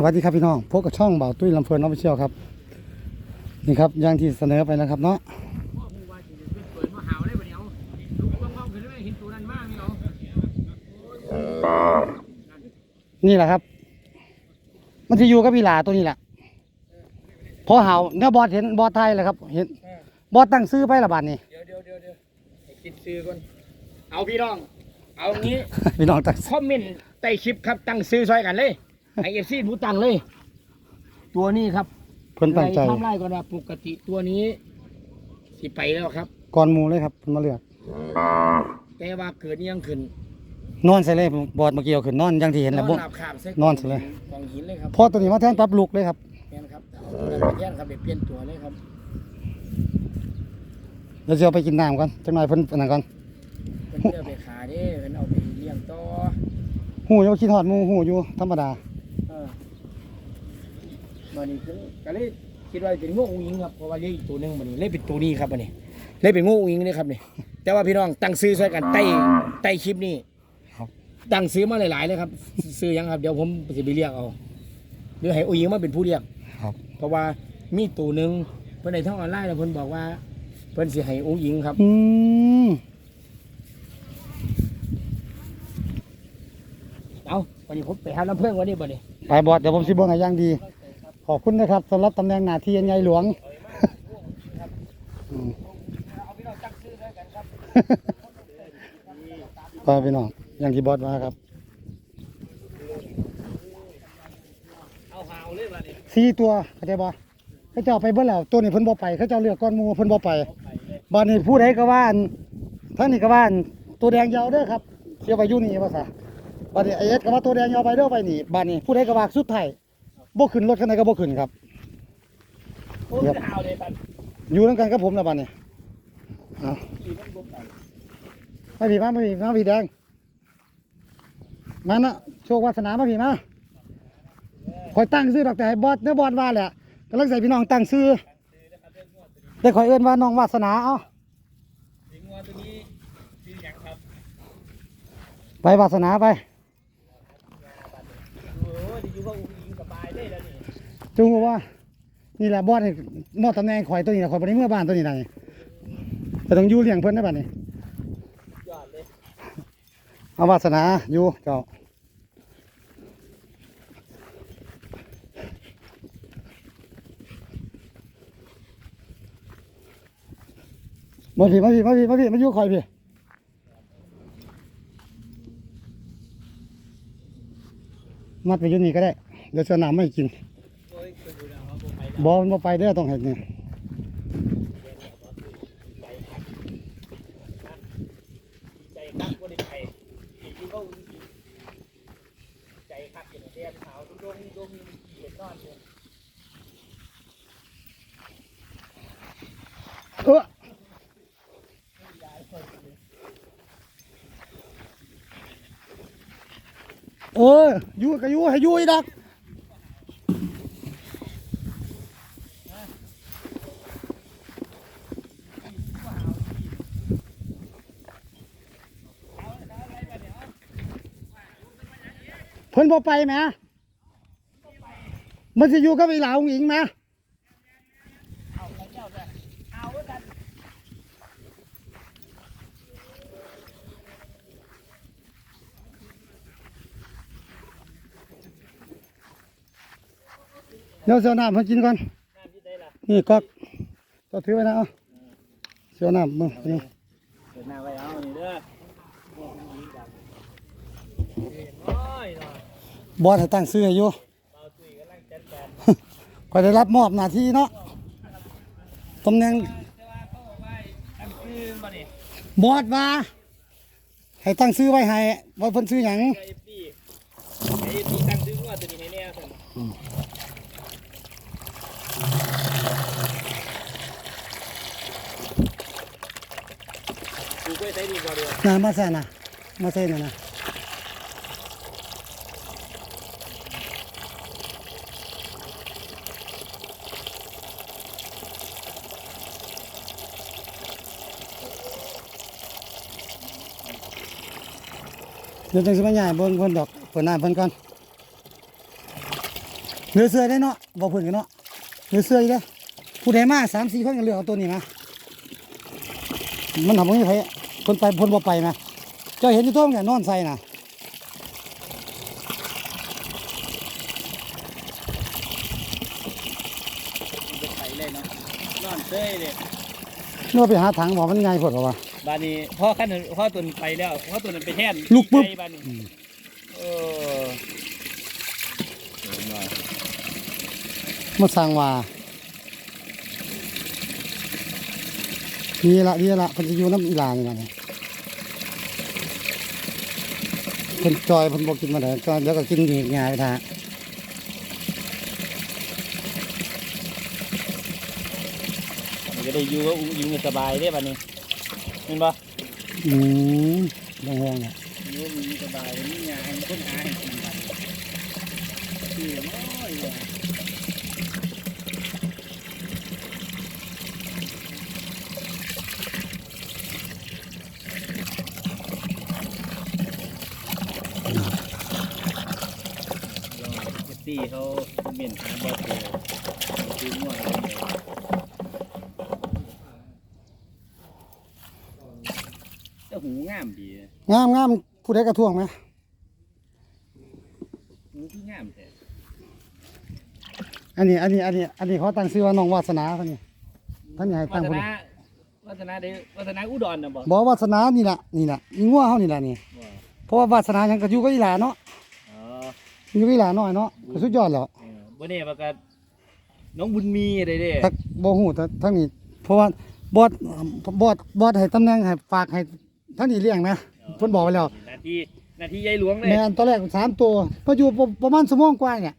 สวัสดีครับพี่น้องพบกับช่องเบาตุ้ยลำเพลินน้องไปเชี่ยวครับ นี่ครับอย่างที่เสนอไปแล้วครับเนาะพ่อผู้ว่าสิเปิดมาหาวได้บ่เดียวลูกบ้องๆขึ้นเลยเห็นตัวนั้นมากนี่เอานี่แหละครับ มันจะอยู่กับพี่หลาตัวนี้แหละพอเห่าเนี่ยบอสเห็นบอสไทยเลยครับ เห็นบอสตั้งซื้อไปละบาทนี่เดี๋ยวเดี๋ยวเดี๋ยวเดี๋ยวให้คิดซื้อก่อนเอาพี่น้อง เอางี้พี่น้องตั้งคอมเมนต์ใต้คลิปครับตั้งซื้อซอยกันเลย ไอเอฟซีรู้ตังเลย ตัวนี้ครับเพิ่นตั้งใจทำไรก่อนว่าปกติตัวนี้ สิไปแล้วครับก่อนหมูเลยครับเพิ่นมาเลือก แต่ว่าเกิดอิหยังขึ้นนอนใส่เลยบอสเมื่อกี้เอาขึ้นนอนอย่างที่เห็นแหละบ่นอนหลับขามใส่นอนซะเลยกองหินเลยครับพอตัวนี้มาแทนปรับลุกเลยครับ แม่นครับเอาตัวนั้นไปแย่งครับเดี๋ยวเปลี่ยนตัวเลยครับเดี๋ยวจะเอาไปกินน้ำก่อนจังหน่อยเพิ่นอันนั้นก่อนเพิ่นเลือกไปขายเด้เพิ่นเอาไปเลี้ยงต่อหูอยู่คิดฮอดหมูหูอยู่ธรรมดาเออ มันนี่คือก็เลยคิดว่าเป็นงูอุ้งอิงครับเพราะว่าเลี้ยงอีกตัวหนึงมันนี่เลยเป็นตัวนี้ครับมันนี่เลยเป็นงูอุ้งอิงนี่ครับนี่แต่ว่าพี่น้องตั้งซื้อช่วยกันใต้ใต้คลิปนี้ครับ ตั้งซื้อมาหลายๆเลยครับซื้อยังครับเดี๋ยวผมจะไปเรียกเอาเดี๋ยวให้อุ้งอิงมาเป็นผู้เรียก ครับ เพราะว่ามีตัวหนึ่งเพิ่นในท่องออนไลน์แล้วเพิ่นบอกว่า เพิ่นสิให้อุ้งอิงครับ อืมเอาวันนี้ผมไปหาลำเพิ่งวันนี้บ่นี่ไปบอสเดี๋ยวผมสิเบิ่งให้อย่างดี ขอบคุณนะครับสำหรับตำแหน่งหน้าที่อันใหญ่หลวงอืมเอาพี่น้องอด้วยกันครับก็พี่น้องอย่างที่บอสว่าครับสี่ตัวเข้าใจบ่เขาเจ้าไปเบิ่แล้วตัวนี้เพิ่นบ่ไปเขาเจ้าเลือกก้อนมูเพิ่นบ่ไปบัดนี้ผู้ใดก็ว่านท่านนี่ก็ว่านตัวแดงยาวเด้อครับเสียไปอยู่นี่ว่าซะบัดนี้ไอเอสก็ว่าตัวแดงยาวไปเด้อไปนี่บัดนี้ผู้ใดก็ว่าสุดไทย บ่ขึ้นรถคันใดก็บ่ขึ้นครับโอ้ยหาวเลยบัดอยู่นำกันกับผมแล้วบัดนี้เอาขี่มันบ่ไปมาพี่มามาพี่มาพี่แดงมานะโชควาสนามาพี่มาคอยตั้งซื้อดอกแต่ให้บอสเนื้อบอสว่าแหละกำลังใส่พี่น้องตั้งซื้อแต่คอยเอื้นว่าน้องวาสนาเอาสิงวัวตัวนี้ชื่อหยังครับ ไปวาสนาไป โอ้ยอยู่ว่าอุ้งอิงสบายเลยแล้วนี่ จุงว่า นี่แหละบอสนี่มอตำแหน่งข่อยตัวนี้แหละข่อยบริเมื่อบ้านตัวนี้ไหนแต่ต้องอยู่เลี้ยงเพิ่อนได้บ้านนี้ยอดเอาวาสนาอยู่เจ้ามาพี่มาพี่มาพี่มาพี่มาอยู่ข่อยพี่มัดไปอยู่นี่ก็ได้ เดี๋ยวเสนามไม่กิน โอ้ยคือดูแล้วว่า บ่ไปแล้วบอมันไปเด้อต้องเห็นนี่ใจคักบ่ได้ไปอยู่ว่าอุ้งอิงใจคักอยู่เตียนขาวดุดงดงขี่นอนอยู่เออเอออยู่ก็อยู่ให้ยู่อีดัก พิ่นบ่ไปแหมมันจะอยู่กับไอีหลาองหญิงแหมเดี๋ยวเสียวน้ำมากินก่อน นี่ก๊อกต่อถือไว้นะเสียวน้ำมึงเดินหน้าไว้เอานี่เด้อโอ้ยเนาะ บอสให้ตั้งซื้อให้อยู่เบาตุ้ยกำลังจัดการคอยได้รับมอบหน้าที่เนาะตำแหน่งแต่ว่าเขาบอกว่าตั้งชื่อบ่นี่บอสว่าให้ตั้งซื้อไว้ให้ว่าเพิ่นซื้อหยังไอ้พี่ไอ้พี่ตั้งชื่อว่าตัวนี้ให้แน่ซั่นกูก็ใช้ดีกว่าเดียวน่ะมาใส่น่ะมาใส่น่ะนะ เดี๋ยวจังสิมาใหญ่เบิ่งเพิ่นดอกเปิดหน้าเพิ่นก่อนเหลือเสื้อได้เนาะบ่เพิ่นกันเนาะเหลือเสื้ออีกเด้อผู้ใดมา3-4คนก็เลือกเอาตัวนี้นะมันทำบ่มีไผเพิ่นไปเพิ่นบ่ไปนะเจ้าเห็นอยู่ตัวมันก็นอนใส่น่ะจะไปเลยเนาะนอนเซ้ยเลยเมื่อไปหาถังบ่มันง่ายโพดบ่วะ บานนี้พ่อขั้นพ่อตุนไปแล้วพ่อตุนไปแทนลูกปุ๊บ ใจบานนี้อืมเออมาสร้างว่าดีละดีละเพิ่นสิอยู่น้ำอีหลานี่ล่ะเนี่ยเพิ่นจอยเพิ่นบ่กินมาได้จอยแล้วก็กินหยีกหญ้าไปท่ามันจะได้อยู่ก็อุ้งยิงกันสบายได้บานนี้ เห็นปะอืมลงห้องเนี่ยอยู่อุ้งยิงสบายนี่ไงให้คนหาให้กินกันคือน้อยว่ะเอฟซีเขาเมียนหาบอลเจอซื้อมั่วอะไรเนี่ยแต่ หูงามดีนะงามงามผู้ใดกระท่วงไหมหูคืองามแต่อันนี้ อันนี้ อันนี้ อันนี้เขาตั้งชื่อว่าน้องวาสนาเพิ่นนี่เพิ่นอยากให้วัตั้งฒเพิ่นนาวัฒนาเดวัฒนาอุดรนะบอกบอกวาสนานี่ล่ะนี่ล่ะอีงัวเฮานี่ล่ะนี่ว่าเพราะว่าวาสนายังก็อยู่กับอีหลาเนาะอ๋ออยู่กับอีหลาน้อยเนาะก็สุดยอดแล้วเออบ่เนี่ยประกาศน้องบุญมีอะไรเด้ทักบ่ฮู้แต่ทั้งนี้เพราะว่าบอสบอสบอสให้ตำแหน่งให้ฝากให้ ทั้งนี้เลี้ยงนะเพิ่นบอกไว้แล้ว นาทีนาทียายหลวงเลยแม่นตอนแรกสามตัวก็อยู่ประประมาณชั่วโมงกว่าเนี่ย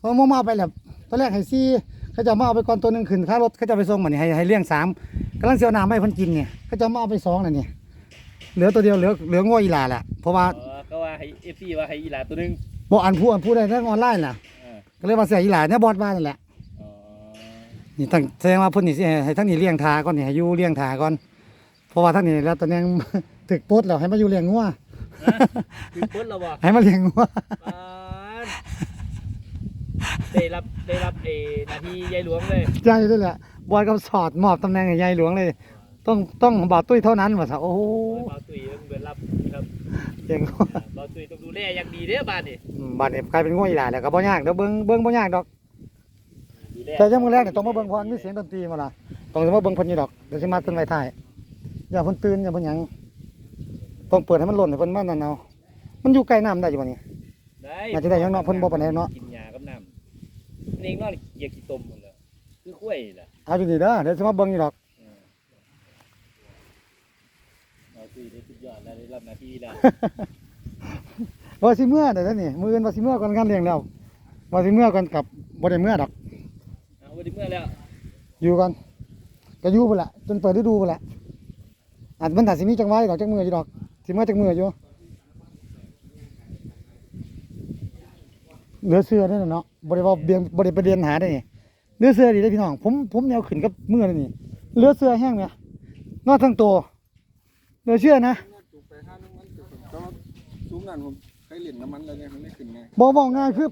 พอมามาเอาไปแล้วตอนแรกให้สี่เขาจะเอามาเอาไปก่อนตัวหนึงขึ้นค่ารถเขาจะเอาไปส่งมานี่ให้ให้เลี้ยงสามกำลังสิเอาน้ำให้เพิ่นกินเนี่ยเขาจะเอามาเอาไปสองแล้วนี่เหลือตัวเดียวเหลือเหลืองัวอีหลาแหละเพราะว่าอ๋อก็ว่าให้เอฟซีว่าให้อีหลาตัวหนึงบ่อันผู้อันผู้ได้ทั้งออนไลน์น่ะเออก็เลยว่าเสียอีหลาเนี่ยบอสว่านั่นแหละอ๋อนี่ตั้งแสดงว่าเพิ่นนี่สิให้ให้ทั้งนี้เลี้ยงทาก่อนนี่ให้อยู่เลี้ยงทาก่อน เพราะว่าทั้งนี้แล้วตอนนี้ถึกปลดแล้วให้มาอยู่เลี้ยงงัวฮะคือพ้นแล้วบ่ให้มาเลี้ยงงัวปานได้รับได้รับเออนาทียายหลวงเลยใหญ่ด้วยแหละบอยกับสอดมอบตำแหน่งให้ยายหลวงเลย ต้องต้องบ่าวตุ้ยเท่านั้นว่าซะโอ้โหเบาตุยต้องเบิดรับครับเก่งเบาตุยต้องดูแลอย่างดีเด้อบ้านนี่อืมบัดนี้กลายเป็นงัวอีหลาแล้วก็บ่ยากเดี๋ยวเบิ่งเบิ่งบ่ยากดอกดูแลแต่ยังมื้อแรกนี่ต้องมาเบิ่งพรมีเสียงดนตรีมาล่ะต้องมาเบิ่งเพิ่นอยู่ดอกเดี๋ยวสิมาเพิ่นไว้ท้าย อย่าเพิ่นตื่นอย่าเพิ่นหยังต้องเปิดให้มันหล่นให้เพิ่นมานั่นเอามันอยู่ใกล้น้ำได้อยู่บ่นี่ได้น่าจะได้ยังเนาะเพิ่นบ่ปานใดเนาะ กินยากับน้ำนี่เองนอนเหยียกขี้ตมหมดเลยคือกล้วยล่ะเอาอยู่นี่เด้อเดี๋ยวสิมาเบิ่งอยู่ดอกเบาตุยได้สุดยอดแล้วได้รับหน้าที่แล้วว่าสิเมื่อเดี๋ยวนี้มื้ออื่นว่าสิเมื่อก่อนงานเลี้ยงแล้วว่าสิเมื่อก่อนกลับบ่ได้เมื่อดอก เอาวันนี้เมื่อแล้วอยู่ก่อนก็อยู่พุ่นละจนเปิดฤดูพุ่นละ อาจมันอาจสิมีจังหวะอยู่ดอกจังมืออยู่ดอกสิมาจังมืออยู่เหลือเสื้อได้อเนาะบ่ได้ว่าเบียงบ่ได้ประเด็นหาได้นี่เหลือเสื้อดีได้อพี่น้อง ผมผมแนวขึ้นกับมือเลยนี่เหลือเสื้อแห้งเนี่ยนอดทั้งตัวเหลือเชื่อนะจุกไปห้าน้ำมันจุกก็ซุ้มนั่นผมเคยเหรียญน้ำมันแล้วเนี่ยมันไม่ขึ้นไงบ่บอกง่ายคือ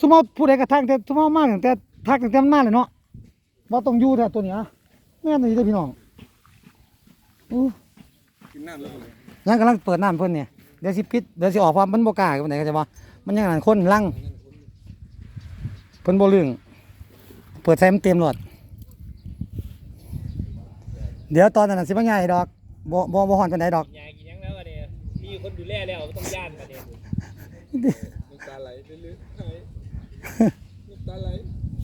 สมมติผู้ใดกระทักแต่สมมติมากตั้งแต่ทักตั้งแต่มันมาเลยเนาะบ่ต้องอยู่แต่ตัวเนี้ยแม่นนี่เด้อพี่น้อง อู้กินน้ำแล้วเลยยังกำลังเปิดน้ำเพิ่นเนี่ยเดี๋ยวสิปิดเดี๋ยวสิออกความมันบ่กล้ากันไหนก็จะบ่มันยังนั่นคนลังเพิ่นบ่ลึงเปิดใส่มันเต็มรถเดี๋ยวตอนนั้นนะสิบ่ใหญ่ดอกบ่บ่บ่ฮ้อนปานใดดอกยากินยังแล้ววันนี้มีคนดูแลแล้วไม่ต้องย่านมาเนี่ยน้ำตาไหลเรื่อยๆไหลน้ำตาไหล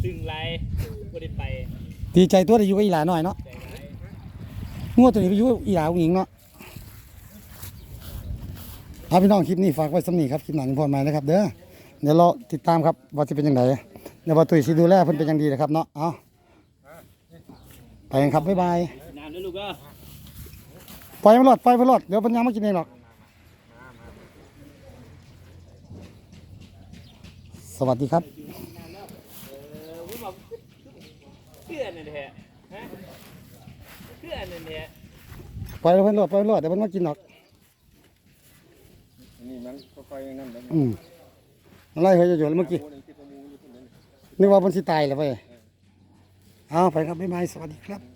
ซึ่งไรไม่ได้ไปดีใจตัวได้อยู่กับอีหลาหน่อยเนาะใจร้าย งัวตัวนี้ไปอยู่กับอีหลาผู้หญิงเนาะเอาพี่น้องคลิปนี้ฝากไว้สำนี้ครับคลิปหนังพอใหม่นะครับ เด้อเดี๋ยวเราติดตามครับว่าสิเป็นจังไดเดี๋ยวว่าตุ้ยสิดูแลเพิ่นเป็นอย่างดีนะครับเนาะเอาไปกันครับบ๊ายบายน้ำด้วยลูกก็ปล่อยมันหลอดปล่อยมันหลอดเดี๋ยวปัญญามากินเองหรอกสวัสดีครับเออวุ้นบอกเพื่อนนั่นแหละฮะเพื่อนนั่นแหละปล่อยมันหลอดปล่อยมันหลอดเดี๋ยวมันมากินหรอกอันนี้มันค่อยๆนั่นแล้วอืมอะไรเขาจะอยู่แล้วเมื่อกี้โอ้ยคิดว่ามูอยู่คนนั้นนึกว่ามันสิตายแล้วเว้ยเอาไปครับบ๊ายบายสวัสดีครับ